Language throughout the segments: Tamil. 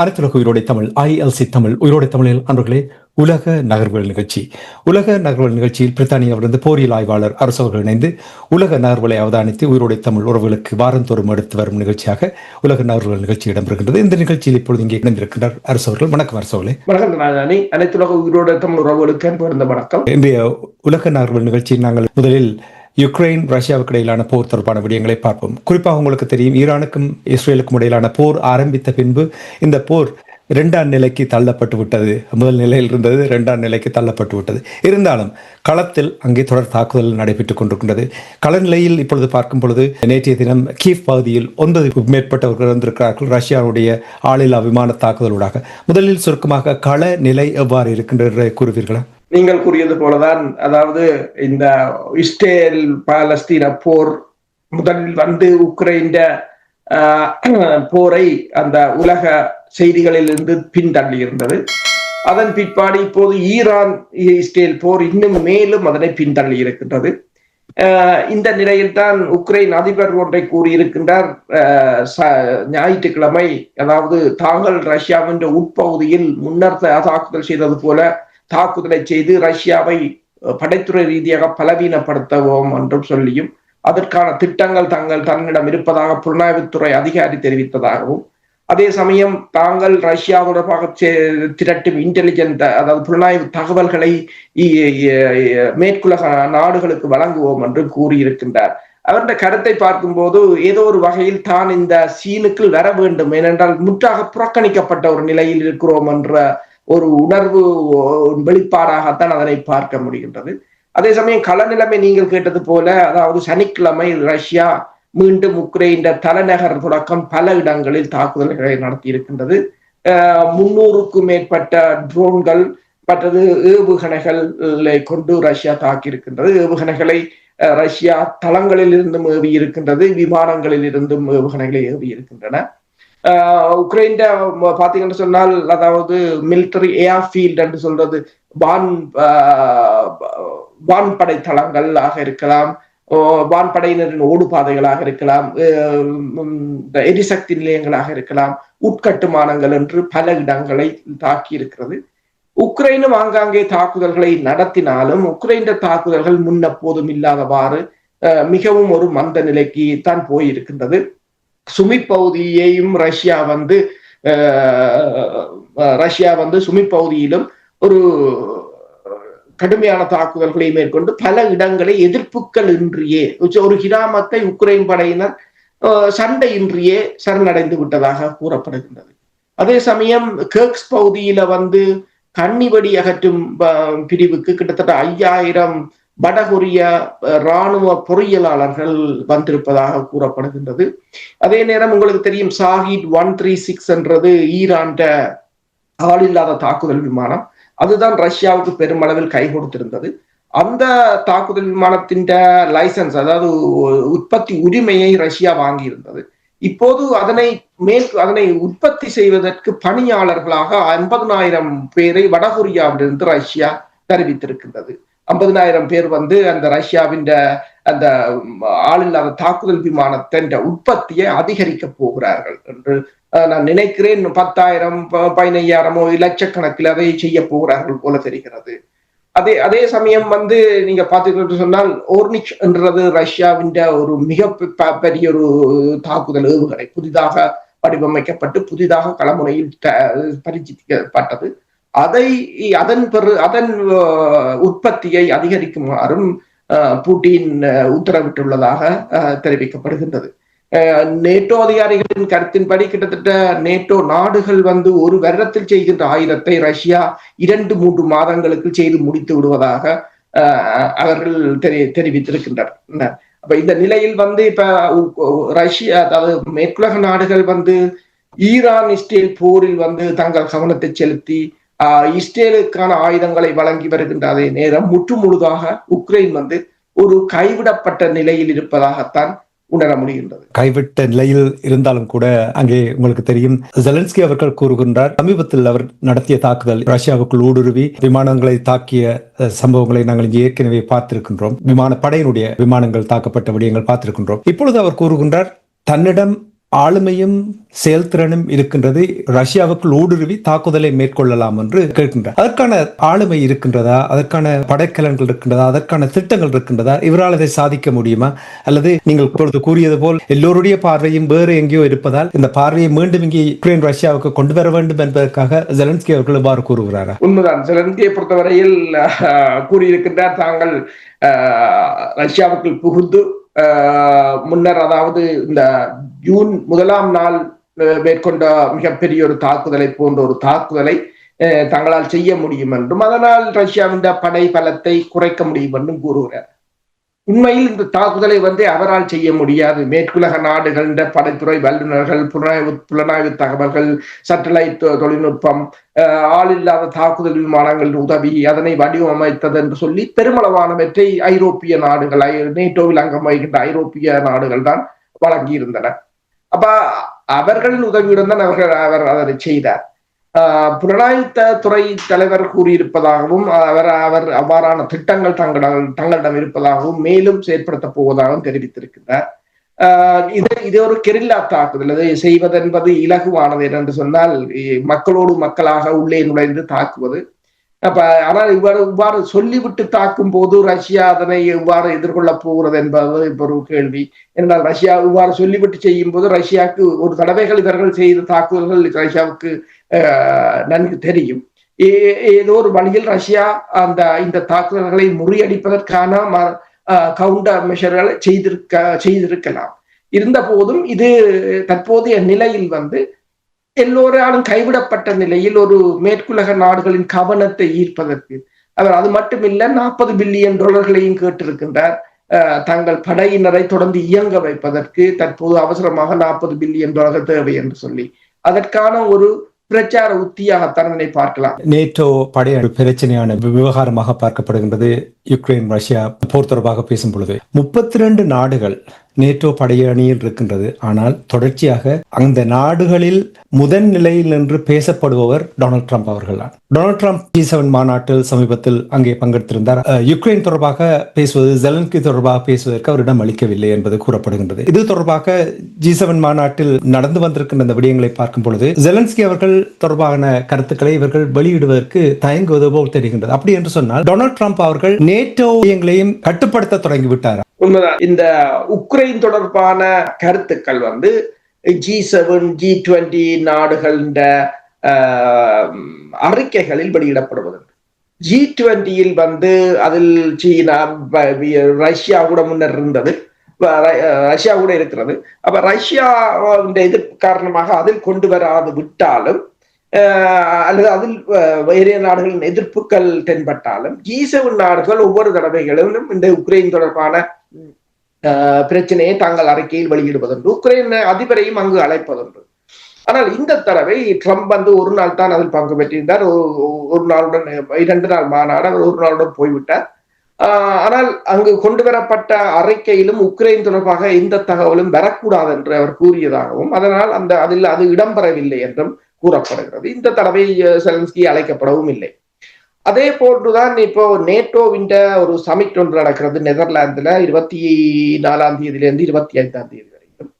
அனைத்துலக உயிரோடை தமிழ் ஐஎல்சி தமிழ் உயிரோடை தமிழில் அன்பர்களே உலக நகர்வுகள் நிகழ்ச்சி. உலக நகர்வுகள் நிகழ்ச்சியில் பிரித்தானியாவிலிருந்து போரியல் ஆய்வாளர் அரசு அவர்கள் இணைந்து உலக நகர்வுகளை அவதானித்து உயிரோடை தமிழ் உறவுகளுக்கு வாரந்தோறும் எடுத்து வரும் நிகழ்ச்சியாக உலக நகர்வுகள் நிகழ்ச்சி இடம்பெறுகின்றது. இந்த நிகழ்ச்சியில் இப்பொழுது இங்கே இணைந்திருக்கின்றார் அரசு அவர்கள். வணக்கம் அரசு அவர்களே. வணக்கம் அனைத்துலக உயிரோட தமிழ் உறவுகளுக்கு வணக்கம். இன்றைய உலக நகர்வுகள் நிகழ்ச்சியில் நாங்கள் முதலில் யுக்ரைன் ரஷ்யாவுக்கு இடையிலான போர் தொடர்பான விடயங்களை பார்ப்போம். குறிப்பாக உங்களுக்கு தெரியும் ஈரானுக்கும் இஸ்ரேலுக்கும் இடையிலான போர் ஆரம்பித்த பின்பு இந்த போர் இரண்டாம் நிலைக்கு தள்ளப்பட்டு விட்டது. முதல் நிலையில் இருந்தது இரண்டாம் நிலைக்கு தள்ளப்பட்டு விட்டது. இருந்தாலும் களத்தில் அங்கே தொடர் தாக்குதல் நடைபெற்றுக் கொண்டிருக்கின்றது. களநிலையில் இப்பொழுது பார்க்கும் பொழுது நேற்றைய தினம் கீவ் பகுதியில் ஒன்பது மேற்பட்டவர்கள் இருந்திருக்கிறார்கள் ரஷ்யாவுடைய ஆளில்லா விமான தாக்குதலூடாக. முதலில் சுருக்கமாக கள நிலை எவ்வாறு இருக்கின்ற கூறுவீர்களா? நீங்கள் கூறியது போலதான் அதாவது இந்த இஸ்ரேல் பாலஸ்தீன போர் முதலில் வந்து உக்ரைன் போரை அந்த உலக செய்திகளிலிருந்து பின்தள்ளி இருந்தது அதன் பிற்பாடு இப்போது ஈரான் இஸ்ரேல் போர் இன்னும் மேலும் அதனை பின்தள்ளி இருக்கின்றது இந்த நிலையில் தான் உக்ரைன் அதிபர் ஒன்றை கூறியிருக்கின்றார். ஞாயிற்றுக்கிழமை அதாவது தாங்கள் ரஷ்யாவின் உட்பகுதியில் முன்னர் தாக்குதல் செய்தது போல தாக்குதலை செய்து ரஷ்யாவை படைத்துறை ரீதியாக பலவீனப்படுத்தவோம் என்றும் சொல்லியும் அதற்கான திட்டங்கள் தங்கள் தன்னிடம் இருப்பதாக புலனாய்வுத்துறை அதிகாரி தெரிவித்ததாகவும் அதே சமயம் தாங்கள் ரஷ்யா தொடர்பாக திரட்டும் இன்டெலிஜென்ட் அதாவது புலனாய்வு தகவல்களை மேற்குலக நாடுகளுக்கு வழங்குவோம் என்று கூறியிருக்கின்றார். அவருடைய கருத்தை பார்க்கும்போது ஏதோ ஒரு வகையில் தான் இந்த சீனுக்குள் வர வேண்டும் ஏனென்றால் முற்றாக புறக்கணிக்கப்பட்ட ஒரு நிலையில் இருக்கிறோம் என்ற ஒரு உணர்வு வெளிப்பாடாகத்தான் அதனை பார்க்க முடிகின்றது. அதே சமயம் கள நிலைமை நீங்கள் கேட்டது போல அதாவது சனிக்கிழமை ரஷ்யா மீண்டும் உக்ரைன் தலைநகர் தொடக்கம் பல இடங்களில் தாக்குதல்களை நடத்தி இருக்கின்றது முன்னூறுக்கும் மேற்பட்ட ட்ரோன்கள் மற்றது ஏவுகணைகளை கொண்டு ரஷ்யா தாக்கியிருக்கின்றது. ஏவுகணைகளை ரஷ்யா தளங்களில் இருந்தும் ஏவி இருக்கின்றது விமானங்களில் இருந்தும் ஏவுகணைகளை ஏவி இருக்கின்றன உக்ரைன் பாத்தீங்கன்னு சொன்னால் அதாவது மிலிட்டரி ஏர் ஃபீல்ட் என்று சொல்றது வான் வான்படை தளங்களாக இருக்கலாம். வான்படையினரின் ஓடுபாதைகளாக இருக்கலாம். எரிசக்தி நிலையங்களாக இருக்கலாம். உட்கட்டுமானங்கள் என்று பல இடங்களை தாக்கி இருக்கிறது. உக்ரைனும் ஆங்காங்கே தாக்குதல்களை நடத்தினாலும் உக்ரைன் தாக்குதல்கள் முன்னப்போதும் இல்லாதவாறு மிகவும் ஒரு மந்த நிலைக்கு தான் போயிருக்கின்றது. சுமி பகுதியையும் ரஷ்யா வந்து ரஷ்யா வந்து சுமி பகுதியிலும் ஒரு கடுமையான தாக்குதல்களை மேற்கொண்டு பல இடங்களை எதிர்ப்புகள் இன்றியே ஒரு கிராமத்தை உக்ரைன் படையினர் சண்டையின்றியே சரணடைந்து விட்டதாக கூறப்படுகின்றது. அதே சமயம் கேக்ஸ் பகுதியில வந்து கன்னிவடி அகற்றும் பிரிவுக்கு கிட்டத்தட்ட ஐயாயிரம் வடகொரிய இராணுவ பொறியியலாளர்கள் வந்திருப்பதாக கூறப்படுகின்றது. அதே நேரம் உங்களுக்கு தெரியும் சாஹிட் ஒன் த்ரீ சிக்ஸ் என்றது ஈரான்ட ஆளில்லாத தாக்குதல் விமானம். அதுதான் ரஷ்யாவுக்கு பெருமளவில் கை கொடுத்திருந்தது. அந்த தாக்குதல் விமானத்தின் லைசன்ஸ் அதாவது உற்பத்தி உரிமையை ரஷ்யா வாங்கியிருந்தது. இப்போது அதனை மேல் அதனை உற்பத்தி செய்வதற்கு பணியாளர்களாக ஐம்பதனாயிரம் பேரை வடகொரியாவிலிருந்து ரஷ்யா தெரிவித்திருக்கின்றது. ஐம்பதனாயிரம் பேர் வந்து அந்த ரஷ்யாவின் அந்த ஆளில்லாத தாக்குதல் விமானத்தின் உற்பத்தியை அதிகரிக்க போகிறார்கள் என்று நான் நினைக்கிறேன் பத்தாயிரம் பதினையாயிரமோ லட்சக்கணக்கில் அதை செய்ய போகிறார்கள் போல தெரிகிறது. அதே அதே சமயம் வந்து நீங்க பாத்தீங்கன்னு சொன்னால் ஓர்னிச் என்றது ரஷ்யாவின் ஒரு மிக பெரிய ஒரு தாக்குதல் ஏவுகணை. புதிதாக வடிவமைக்கப்பட்டு புதிதாக களமுறையில் பரிச்சிக்கப்பட்டது அதை அதன் பெரு அதன் உற்பத்தியை அதிகரிக்குமாறும் அஹ், புட்டின் உத்தரவிட்டுள்ளதாக அஹ், தெரிவிக்கப்படுகின்றது. அஹ், நேட்டோ அதிகாரிகளின் கருத்தின்படி கிட்டத்தட்ட நேட்டோ நாடுகள் வந்து ஒரு வருடத்தில் செய்கின்ற ஆயுதத்தை ரஷ்யா இரண்டு மூன்று மாதங்களுக்கு செய்து முடித்து விடுவதாக அஹ், அவர்கள் தெரி தெரிவித்திருக்கின்றனர். அப்ப இந்த நிலையில் வந்து இப்ப ரஷ்யா அதாவது மேற்குலக நாடுகள் வந்து ஈரான் இஸ்ரேல் போரில் வந்து தங்கள் கவனத்தை செலுத்தி இஸ்ரேலுக்கான ஆயுதங்களை வழங்கி வருகின்ற அதே நேரம் முற்றுமுழுதாக உக்ரைன் வந்து ஒரு கைவிடப்பட்ட நிலையில் இருப்பதாகத்தான் உணர முடிகின்றது. கைவிட்ட நிலையில் இருந்தாலும் கூட அங்கே உங்களுக்கு தெரியும். ஜெலன்ஸ்கி அவர்கள் கூறுகின்றார் சமீபத்தில் அவர் நடத்திய தாக்குதல் ரஷ்யாவுக்குள் ஊடுருவி விமானங்களை தாக்கிய அஹ், சம்பவங்களை நாங்கள் இங்கே ஏற்கனவே பார்த்திருக்கின்றோம். விமான படையினுடைய விமானங்கள் தாக்கப்பட்ட விடயங்கள் பார்த்திருக்கின்றோம். இப்பொழுது அவர் கூறுகின்றார் தன்னிடம் ஆளுமையும் செயல்திறனும் இருக்கின்றது. ரஷ்யாவுக்குள் ஊடுருவி தாக்குதலை மேற்கொள்ளலாம் என்று கேட்கின்றார். அதற்கான ஆளுமை இருக்கின்றதா? அதற்கான படைக்கலன்கள் இருக்கின்றதா? அதற்கான திட்டங்கள் இருக்கின்றதா? இவரால் அதை சாதிக்க முடியுமா? அல்லது நீங்கள் இப்பொழுது கூறியது போல் எல்லோருடைய பார்வையும் வேறு எங்கேயோ இருப்பதால் இந்த பார்வையை மீண்டும் இங்கே யுக்ரைன் ரஷ்யாவுக்கு கொண்டு வர வேண்டும் என்பதற்காக ஜெலன்ஸ்கி அவர்கள் இவ்வாறு கூறுகிறாரா? உண்மைதான். ஜெலன்ஸ்கியை பொறுத்தவரையில் கூறியிருக்கின்றார் தாங்கள் ரஷ்யாவுக்குள் புகுந்து முன்னர் அதாவது இந்த ஜூன் முதலாம் நாள் மேற்கொண்ட மிகப்பெரிய ஒரு தாக்குதலை போன்ற ஒரு தாக்குதலை தங்களால் செய்ய முடியும் என்றும் அதனால் ரஷ்யாவின் படை பலத்தை குறைக்க முடியும் என்றும் கூறுகிறார். உண்மையில் இந்த தாக்குதலை வந்து அவரால் செய்ய முடியாது. மேற்குலக நாடுகள் படைத்துறை வல்லுநர்கள் புலனாய்வு புலனாய்வு தகவல்கள் சட்டலைட் தொழில்நுட்பம் அஹ், ஆளில்லாத தாக்குதல் விமானங்கள் உதவி அதனை வடிவமைத்தது என்று சொல்லி பெருமளவானவற்றை ஐரோப்பிய நாடுகள் ஐ- நேட்டோவில் அங்கம் வகிக்கின்ற ஐரோப்பிய நாடுகள் தான் வழங்கியிருந்தன. அப்ப அவர்களின் உதவியுடன் தான் அவர்கள் அவர் அதனை செய்தார். ஆஹ் துறை தலைவர் கூறியிருப்பதாகவும் அவர் அவர் அவ்வாறான திட்டங்கள் தங்களிடம் தங்களிடம் இருப்பதாகவும் மேலும் செயற்படுத்தப் போவதாகவும் தெரிவித்திருக்கிறார் ஆஹ் இது இது ஒரு கெரில்லா தாக்குதல். அதை செய்வதென்பது இலகுவானது என்று சொன்னால் மக்களோடு மக்களாக உள்ளே நுழைந்து தாக்குவது. அப்ப ஆனால் இவ்வாறு இவ்வாறு சொல்லிவிட்டு தாக்கும் போது ரஷ்யா அதனை எவ்வாறு எதிர்கொள்ளப் போகிறது என்பது ஒரு கேள்வி. என்றால் ரஷ்யா இவ்வாறு சொல்லிவிட்டு செய்யும் போது ரஷ்யாவுக்கு ஒரு தடவைகள் இவர்கள் செய்த தாக்குதல்கள் ரஷ்யாவுக்கு நன்கு தெரியும். ஏ- ஏதோ ஒரு வழியில் ரஷ்யா அந்த இந்த தாக்குதல்களை முறியடிப்பதற்கான கவுண்டர் மெஷர்களை செய்திருக்க செய்திருக்கலாம். இருந்த போதும் இது தற்போதைய நிலையில் வந்து எல்லோராலும் கைவிடப்பட்ட நிலையில் ஒரு மேற்குலக நாடுகளின் கவனத்தை ஈர்ப்பதற்கு. அவர் அது மட்டுமில்ல நாற்பது பில்லியன் டாலர்களையும் கேட்டிருக்கின்றார். தங்கள் படையினரை தொடர்ந்து இயங்க வைப்பதற்கு தற்போது அவசரமாக நாற்பது பில்லியன் டாலர்கள் தேவை என்று சொல்லி. அதற்கான ஒரு பிரச்சார உத்தியாகத்தான் இதனை பார்க்கலாம். நேட்டோ படைய பிரச்சனையான விவகாரமாக பார்க்கப்படுகின்றது யுக்ரைன் ரஷ்யா போர் தொடர்பாக பேசும் பொழுது முப்பத்தி ரெண்டு நாடுகள் நேட்டோ படையணியில் இருக்கின்றது ஆனால் தொடர்ச்சியாக அந்த நாடுகளில் முதன் நிலையில் நின்று பேசப்படுபவர் டொனால்ட் ட்ரம்ப் அவர்கள் தான் டொனால்ட் ட்ரம்ப் ஜி செவன் மாநாட்டில் சமீபத்தில் அங்கே பங்கெடுத்திருந்தார். யுக்ரைன் தொடர்பாக பேசுவது ஜெலன்கி தொடர்பாக பேசுவதற்கு அவரிடம் அளிக்கவில்லை என்பது கூறப்படுகின்றது. இது தொடர்பாக ஜி செவன் மாநாட்டில் நடந்து வந்திருக்கின்ற இந்த விடயங்களை பார்க்கும் பொழுது ஜெலன்ஸ்கி அவர்கள் தொடர்பான கருத்துக்களை இவர்கள் வெளியிடுவதற்கு தயங்குவது போல் தெரிகின்றது. அப்படி என்று சொன்னால் டொனால்ட் ட்ரம்ப் அவர்கள் நேட்டோ விடயங்களையும் கட்டுப்படுத்த தொடங்கிவிட்டார்? உண்மைதான். இந்த உக்ரைன் தொடர்பான கருத்துக்கள் வந்து ஜி செவன் ஜி டுவெண்டி நாடுகளின் அறிக்கைகளில் வெளியிடப்படுவதுண்டு. ஜி டுவெண்டியில் வந்து அதில் சீனா ரஷ்யா கூட முன்னர் இருந்தது. ரஷ்யா கூட இருக்கிறது. அப்ப ரஷ்யா எதிர்ப்பு காரணமாக அதில் கொண்டு வராது விட்டாலும் அல்லது அதில் அஹ், நாடுகளின் எதிர்ப்புகள் தென்பட்டாலும் ஜி செவன் நாடுகள் ஒவ்வொரு தடவைகளிலும் இந்த உக்ரைன் தொடர்பான பிரச்சனையை தாங்கள் அறிக்கையில் வெளியிடுவதென்று உக்ரைன் அதிபரையும் அங்கு அழைப்பதுண்டு. ஆனால் இந்த தடவை ட்ரம்ப் வந்து ஒரு நாள் தான் அதில் பங்கு பெற்றிருந்தார். ஒரு- நாளுடன் இரண்டு நாள் மாநாடு அவர் ஒரு நாளுடன் போய்விட்டார். ஆஹ் ஆனால் அங்கு கொண்டு வரப்பட்ட அறிக்கையிலும் உக்ரைன் தொடர்பாக எந்த தகவலும் வரக்கூடாது என்று அவர் கூறியதாகவும் அதனால் அந்த அதில் அது இடம்பெறவில்லை என்றும் கூறப்படுகிறது. இந்த தடவை செலன்ஸ்கி அழைக்கப்படவும் இல்லை. அதே போன்றுதான் இப்போ நேட்டோவின் ஒரு சமிட் ஒன்று நடக்கிறது நெதர்லாந்துல இருபத்தி நாலாம் தேதியிலிருந்து இருபத்தி ஐந்தாம் தேதி வரைக்கும்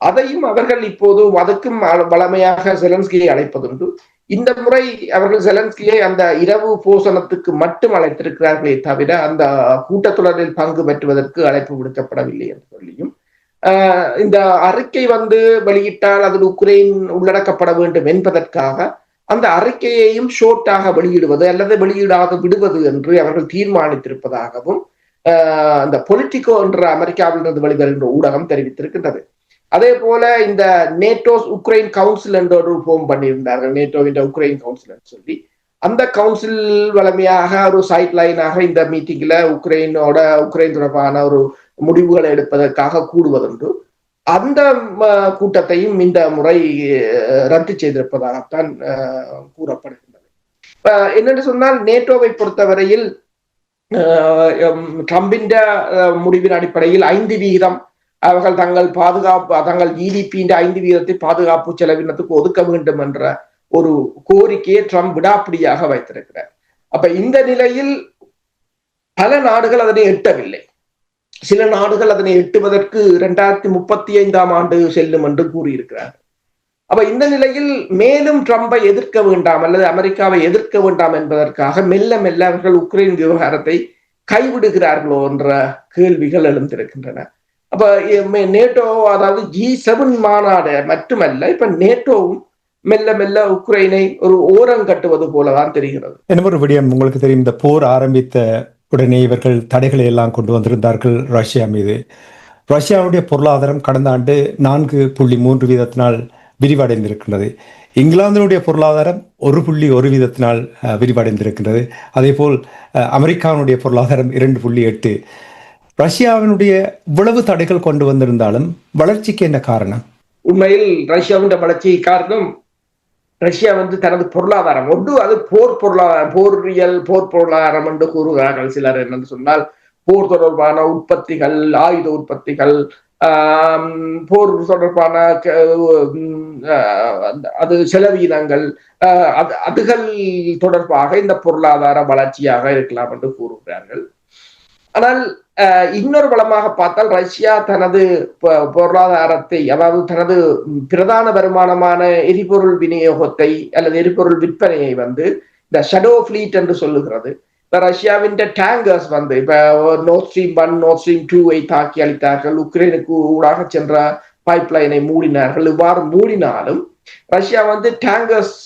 அதையும் அவர்கள் இப்போது அதுக்கும் வளமையாக செலன்ஸ்கியை அழைப்பதுண்டு. இந்த முறை அவர்கள் செலன்ஸ்கியை அந்த இரவு போசனத்துக்கு மட்டும் அழைத்திருக்கிறார்களே தவிர அந்த கூட்டத்தொடரில் பங்கு பெற்றுவதற்கு அழைப்பு விடுக்கப்படவில்லை என்று சொல்லியும் ஆஹ் இந்த அறிக்கை வந்து வெளியிட்டால் அதில் உக்ரைன் உள்ளடக்கப்பட வேண்டும் என்பதற்காக அந்த அறிக்கையையும் ஷோர்ட்டாக வெளியிடுவது அல்லது வெளியிடாது விடுவது என்று அவர்கள் தீர்மானித்திருப்பதாகவும் அந்த இந்த பொலிட்டிகோ என்ற அமெரிக்காவிலிருந்து வெளிவருகின்ற ஊடகம் தெரிவித்திருக்கின்றது. அதே போல இந்த நேட்டோஸ் உக்ரைன் கவுன்சில் என்ற ஒரு ஃபோம் பண்ணியிருந்தார்கள். நேட்டோவின் உக்ரைன் கவுன்சில் சொல்லி. அந்த கவுன்சில் வளமையாக ஒரு சைட் லைனாக இந்த மீட்டிங்ல உக்ரைனோட உக்ரைன் தொடர்பான ஒரு முடிவுகளை எடுப்பதற்காக கூடுவதுண்டு. அந்த கூட்டத்தையும் இந்த முறை ரத்து செய்திருப்பதாகத்தான் கூறப்படுகின்றது. என்னென்று சொன்னால் நேட்டோவை பொறுத்தவரையில் ட்ரம்பின் முடிவின் அடிப்படையில் ஐந்து வீதம் அவர்கள் தங்கள் பாதுகாப்பு தங்கள் ஜிடிபியின் ஐந்து வீதத்தை பாதுகாப்பு செலவினத்துக்கு ஒதுக்க வேண்டும் என்ற ஒரு கோரிக்கையை ட்ரம்ப் விடாப்பிடியாக வைத்திருக்கிறார். அப்ப இந்த நிலையில் பல நாடுகள் அதனை எட்டவில்லை. சில நாடுகள் அதனை எட்டுவதற்கு இரண்டாயிரத்தி முப்பத்தி ஐந்தாம் ஆண்டு செல்லும் என்று கூறியிருக்கிறார். அப்ப இந்த நிலையில் மேலும் ட்ரம்பை எதிர்க்க வேண்டாம் அல்லது அமெரிக்காவை எதிர்க்க வேண்டாம் என்பதற்காக மெல்ல மெல்ல அவர்கள் உக்ரைன் விவகாரத்தை கைவிடுகிறார்களோ என்ற கேள்விகள் எழுந்திருக்கின்றன. அப்ப நேட்டோ அதாவது ஜி செவன் மாநாடு மட்டுமல்ல இப்ப நேட்டோவும் மெல்ல மெல்ல உக்ரைனை ஒரு ஓரம் கட்டுவது போலதான் தெரிகிறது. என்ன ஒரு விடயம் உங்களுக்கு தெரியும் இந்த போர் ஆரம்பித்த உடனே இவர்கள் தடைகளை எல்லாம் கொண்டு வந்திருந்தார்கள் ரஷ்யா மீது. ரஷ்யாவுடைய பொருளாதாரம் கடந்த ஆண்டு நான்கு புள்ளி மூன்று வீதத்தினால் விரிவடைந்திருக்கின்றது. இங்கிலாந்தினுடைய பொருளாதாரம் ஒரு புள்ளி ஒரு வீதத்தினால் விரிவடைந்திருக்கின்றது. அதேபோல் அஹ், அமெரிக்காவினுடைய பொருளாதாரம் இரண்டு புள்ளி எட்டு. ரஷ்யாவினுடைய இவ்வளவு தடைகள் கொண்டு வந்திருந்தாலும் வளர்ச்சிக்கு என்ன காரணம்? உண்மையில் ரஷ்யாவின் வளர்ச்சி காரணம் ரஷ்யா வந்து தனது பொருளாதாரம் ஒன்று அது போர் பொருளாதாரம் போரியல் போர் பொருளாதாரம் என்று கூறுகிறார்கள் சிலர் என்னன்னு சொன்னால் போர் தொடர்பான உற்பத்திகள் ஆயுத உற்பத்திகள் போர் தொடர்பான க- உம், அந்த- அது செலவீனங்கள் அது அதுகள் தொடர்பாக இந்த பொருளாதார வளர்ச்சியாக இருக்கலாம் என்று கூறுகிறார்கள். ஆனால் இன்னொரு வளமாக பார்த்தால் ரஷ்யா தனது பொருளாதாரத்தை அதாவது தனது பிரதான வருமானமான எரிபொருள் விநியோகத்தை அல்லது எரிபொருள் விற்பனையை வந்து இந்த ஷடோ ஃபிளீட் என்று சொல்லுகிறது. இப்ப ரஷ்யாவின் டேங்கர்ஸ் வந்து இப்ப north stream one north stream டூவை தாக்கி அளித்தார்கள் உக்ரைனுக்கு ஊடாக சென்ற பைப் லைனை மூடினார்கள். இவ்வாறு மூடினாலும் ரஷ்யா வந்து டேங்கர்ஸ்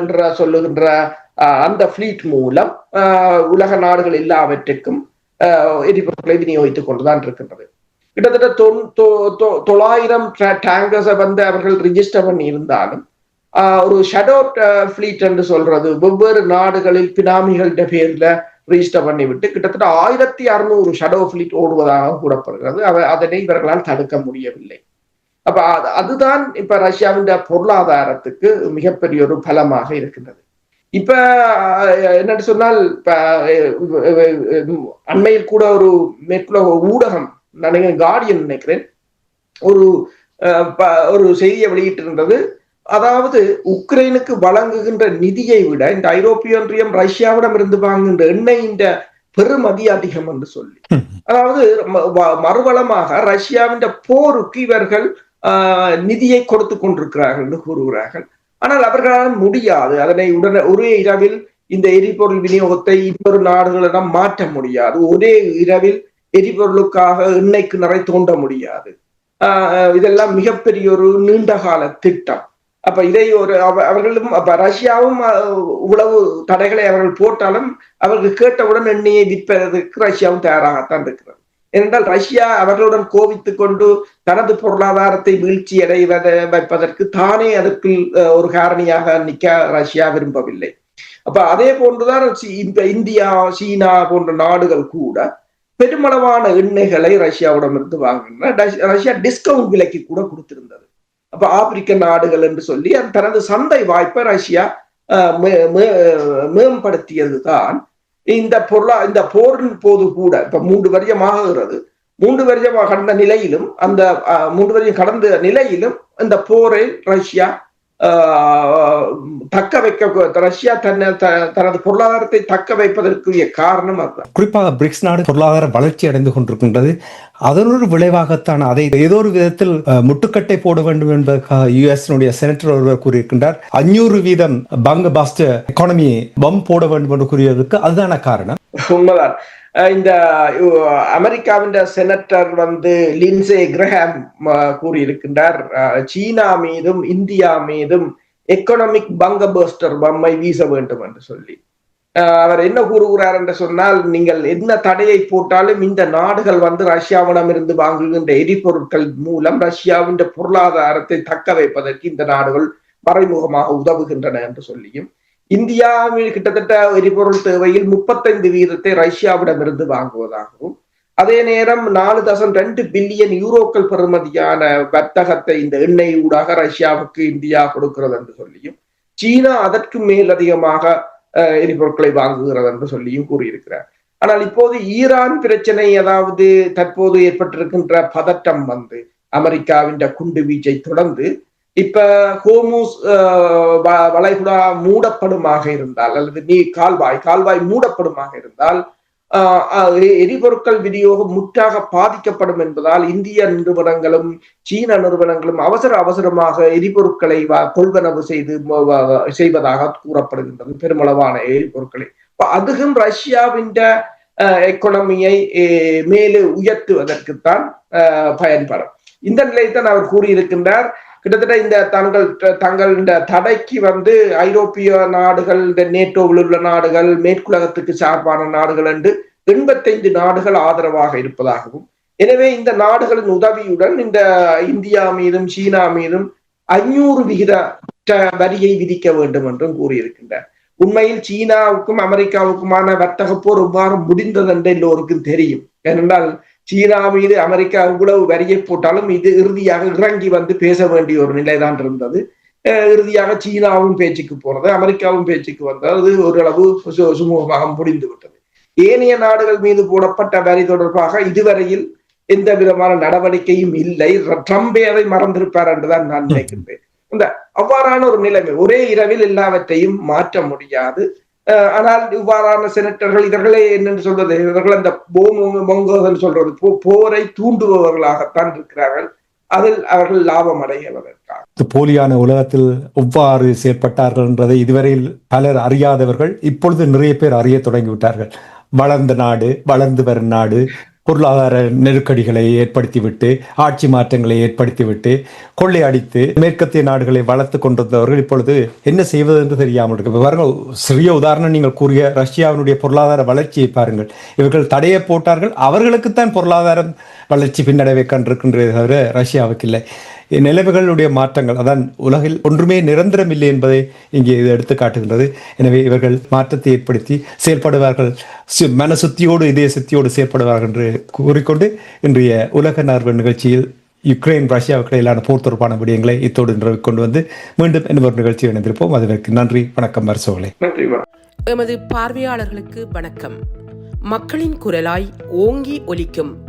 என்ற சொல்லுகின்ற அந்த ஃபிளீட் மூலம் உலக நாடுகள் எல்லாவற்றுக்கும் எரிபொருட்களை விநியோகித்துக் கொண்டுதான் இருக்கின்றது கிட்டத்தட்ட தொள்ளாயிரம் டேங்கர்ஸை வந்து அவர்கள் ரிஜிஸ்டர் பண்ணி இருந்தாலும் ஆஹ், ஒரு ஷடோ ஃபிளீட் என்று சொல்றது வெவ்வேறு நாடுகளில் பினாமிகள்ட பேர்ல ரிஜிஸ்டர் பண்ணிவிட்டு கிட்டத்தட்ட ஆயிரத்தி அறுநூறு ஷடோ ஃபிளீட் ஓடுவதாக கூறப்படுகிறது அதனை இவர்களால் தடுக்க முடியவில்லை அப்ப அது- அதுதான் இப்ப ரஷ்யாவின் பொருளாதாரத்துக்கு மிகப்பெரிய ஒரு பலமாக இருக்கின்றது இப்ப என்னன்னு சொன்னால் இப்ப அண்மையில் கூட ஒரு மேற்குலக ஊடகம் நினைக்கிறேன் கார்டியன் நினைக்கிறேன் ஒரு ஒரு செய்தியை வெளியிட்டிருந்தது. அதாவது உக்ரைனுக்கு வழங்குகின்ற நிதியை விட இந்த ஐரோப்பிய ஒன்றியம் ரஷ்யாவிடம் இருந்து வாங்குகின்ற எண்ணெயின் பெருமதி அதிகம் என்று சொல்லி. அதாவது மறுவளமாக ரஷ்யாவின் போருக்கு இவர்கள் ஆஹ், நிதியை கொடுத்து கொண்டிருக்கிறார்கள் என்று கூறுகிறார்கள். ஆனால் அவர்களால் முடியாது. அதனை உடனே ஒரே இரவில் இந்த எரிபொருள் விநியோகத்தை இன்னொரு நாடுகளிடம் மாற்ற முடியாது. ஒரே இரவில் எரிபொருளுக்காக எண்ணெய்க்கு நிறை தோண்ட முடியாது. ஆஹ், இதெல்லாம் மிகப்பெரிய ஒரு நீண்ட கால திட்டம். அப்ப இதை ஒரு அவ- அவர்களும் அப்ப ரஷ்யாவும் அஹ், இவ்வளவு தடைகளை அவர்கள் போட்டாலும் அவர்கள் கேட்டவுடன் எண்ணெயை விற்பதற்கு ரஷ்யாவும் தயாராகத்தான் இருக்கிறது. ஏனென்றால் ரஷ்யா அவர்களுடன் கோவித்துக் கொண்டு தனது பொருளாதாரத்தை வீழ்ச்சி அடைவத வைப்பதற்கு தானே அதற்கு ஒரு காரணியாக நிக்க ரஷ்யா விரும்பவில்லை. அப்ப அதே போன்றுதான் இந்தியா சீனா போன்ற நாடுகள் கூட பெருமளவான எண்ணெய்களை ரஷ்யாவிடமிருந்து இருந்து ரஷ்- ரஷ்யா டிஸ்கவுண்ட் விலைக்கு கூட கொடுத்திருந்தது. அப்ப ஆப்பிரிக்க நாடுகள் என்று சொல்லி அது தனது சந்தை வாய்ப்பை ரஷ்யா மேம்படுத்தியது மே- மே- மேம்படுத்தியதுதான். இந்த பொருளா இந்த போரின் போது கூட இப்ப மூன்று வருஷம் ஆகுகிறது மூன்று வருஷம் கடந்த நிலையிலும் அந்த மூன்று வருஷம் கடந்த நிலையிலும் இந்த போரை ரஷ்யா தக்க வைக்க ரஷ்யா தன்னை தனது பொருளாதாரத்தை தக்க வைப்பதற்குரிய காரணம் அதுதான். குறிப்பாக பிரிக்ஸ் நாடு பொருளாதார வளர்ச்சி அடைந்து கொண்டிருக்கின்றது. அதனொரு விளைவாகத்தான் அதை ஏதோ ஒரு விதத்தில் முட்டுக்கட்டை போட வேண்டும் என்பதற்காக யுஎஸ்னுடைய செனட்டர் ஒருவர் கூறியிருக்கின்றார். அஞ்சூறு வீதம் பங்கு பாஸ்டர் எக்கானமி பம் போட வேண்டும் என்று கூறியதற்கு அதுதான காரணம். உண்மைதான். இந்த அமெரிக்காவின் செனட்டர் வந்து லின்சே கிரஹாம் கூறியிருக்கின்றார். சீனா மீதும் இந்தியா மீதும் எக்கனாமிக் பங்க பஸ்டர் பம்மை வீச வேண்டும் என்று சொல்லி. அவர் என்ன கூறுகிறார் என்று சொன்னால் நீங்கள் என்ன தடையை போட்டாலும் இந்த நாடுகள் வந்து ரஷ்யாவிடமிருந்து வாங்குகின்ற எரிபொருட்கள் மூலம் ரஷ்யாவின் பொருளாதாரத்தை தக்க வைப்பதற்கு இந்த நாடுகள் மறைமுகமாக உதவுகின்றன என்று சொல்லியும் இந்தியாவில் கிட்டத்தட்ட எரிபொருள் தேவையில் முப்பத்தைந்து வீதத்தை ரஷ்யாவிடமிருந்து வாங்குவதாகவும் அதே நேரம் நாலு தசம் ரெண்டு பில்லியன் யூரோக்கள் பெறுமதியான வர்த்தகத்தை இந்த எண்ணெய் ஊடாக ரஷ்யாவுக்கு இந்தியா கொடுக்கிறது என்று சொல்லியும் சீனா அதற்கு மேல் அதிகமாக எரிபொருட்களை வாங்குகிறது என்று சொல்லியும் கூறியிருக்கிறார். ஆனால் இப்போது ஈரான் பிரச்சனை அதாவது தற்போது ஏற்பட்டிருக்கின்ற பதட்டம் வந்து அமெரிக்காவின் குண்டு வீச்சை தொடர்ந்து இப்ப ஹோமூஸ் வ- வளைகுடா மூடப்படுமாக இருந்தால் அல்லது நீ கால்வாய் கால்வாய் மூடப்படுமாக இருந்தால் ஆஹ் எரிபொருட்கள் விநியோகம் முற்றாக பாதிக்கப்படும் என்பதால் இந்திய நிறுவனங்களும் சீன நிறுவனங்களும் அவசர அவசரமாக எரிபொருட்களை வ- கொள்வனவு செய்து செய்வதாக கூறப்படுகின்றது பெருமளவான எரிபொருட்களை. அதுவும் ரஷ்யாவின் எக்கனமியை மேலே உயர்த்துவதற்குத்தான் ஆஹ் பயன்படும். இந்த நிலையத்தான் அவர் கூறியிருக்கின்றார். கிட்டத்தட்ட இந்த தங்கள் தங்கள் இந்த தடைக்கு வந்து ஐரோப்பிய நாடுகள் இந்த நேட்டோவில் உள்ள நாடுகள் மேற்குலகத்துக்கு சார்பான நாடுகள் என்று எண்பத்தைந்து நாடுகள் ஆதரவாக இருப்பதாகவும் எனவே இந்த நாடுகளின் உதவியுடன் இந்த இந்தியா மீதும் சீனா மீதும் ஐநூறு விகித வரியை விதிக்க வேண்டும் என்றும் கூறியிருக்கின்றார் உண்மையில் சீனாவுக்கும் அமெரிக்காவுக்குமான வர்த்தக போர் எவ்வாறு முடிந்தது என்று எல்லோருக்கும் தெரியும். ஏனென்றால் சீனா மீது அமெரிக்கா இவ்வளவு வரியை போட்டாலும் இது இறுதியாக இறங்கி வந்து பேச வேண்டிய ஒரு நிலைதான் இருந்தது. இறுதியாக சீனாவும் பேச்சுக்கு போனது அமெரிக்காவும் பேச்சுக்கு வந்தது. அது ஓரளவு சுமூகமாக முடிந்து விட்டது ஏனைய நாடுகள் மீது போடப்பட்ட வரி தொடர்பாக இதுவரையில் எந்த விதமான நடவடிக்கையும் இல்லை. ட்ரம்ப் ட்ரம்பே அதை மறந்திருப்பார் என்றுதான் நான் நினைக்கின்றேன். இந்த அவ்வாறான ஒரு நிலைமை ஒரே இரவில் எல்லாவற்றையும் மாற்ற முடியாது. ஆனால் இவ்வாறான செனட்டர்கள் இவர்களே என்னென்று சொல்வது? இவர்கள் அந்த போங்கோதன் சொல்றது. போ- போரை தூண்டுபவர்களாகத்தான் இருக்கிறார்கள். அதில் அவர்கள் லாபம் அடைகிறதற்காக போலியான உலகத்தில் எவ்வாறு செயற்பட்டார்கள் என்றதை இதுவரையில் பலர் அறியாதவர்கள் இப்பொழுது நிறைய பேர் அறிய தொடங்கிவிட்டார்கள். வளர்ந்த நாடு வளர்ந்து வரும் நாடு பொருளாதார நெருக்கடிகளை ஏற்படுத்திவிட்டு ஆட்சி மாற்றங்களை ஏற்படுத்திவிட்டு கொள்ளையடித்து மேற்கத்திய நாடுகளை வளர்த்து கொண்டிருந்தவர்கள் இப்பொழுது என்ன செய்வது என்று தெரியாமல் இருக்கு. இப்ப சிறிய உதாரணம் நீங்கள் கூறிய ரஷ்யாவினுடைய பொருளாதார வளர்ச்சியை பாருங்கள். இவர்கள் தடையை போட்டார்கள் அவர்களுக்குத்தான் பொருளாதாரம் வளர்ச்சி பின்னடைவை கண்டிருக்கின்றதே தவிர ரஷ்யாவுக்கு இல்லை. நிலைமைகளுடைய மாற்றங்கள் அதான் உலகில் ஒன்றுமே நிரந்தரம் இல்லை என்பதை இங்கே இது எடுத்து காட்டுகின்றது. எனவே இவர்கள் மாற்றத்தை ஏற்படுத்தி செயல்படுவார்கள். சு- மனசுத்தியோடு இதய சுத்தியோடு செயல்படுவார்கள் என்று கூறிக்கொண்டு இன்றைய உலக நார்வ நிகழ்ச்சியில் யுக்ரைன் ரஷ்யாவுக்கு இடையிலான போர் தொடர்பான விடயங்களை இத்தோடு இன்று கொண்டு வந்து மீண்டும் இன்னொரு நிகழ்ச்சி இணைந்திருப்போம். அதற்கு நன்றி வணக்கம் மருசோலை நன்றி வணக்கம். எமது பார்வையாளர்களுக்கு வணக்கம். மக்களின் குரலாய் ஓங்கி ஒலிக்கும்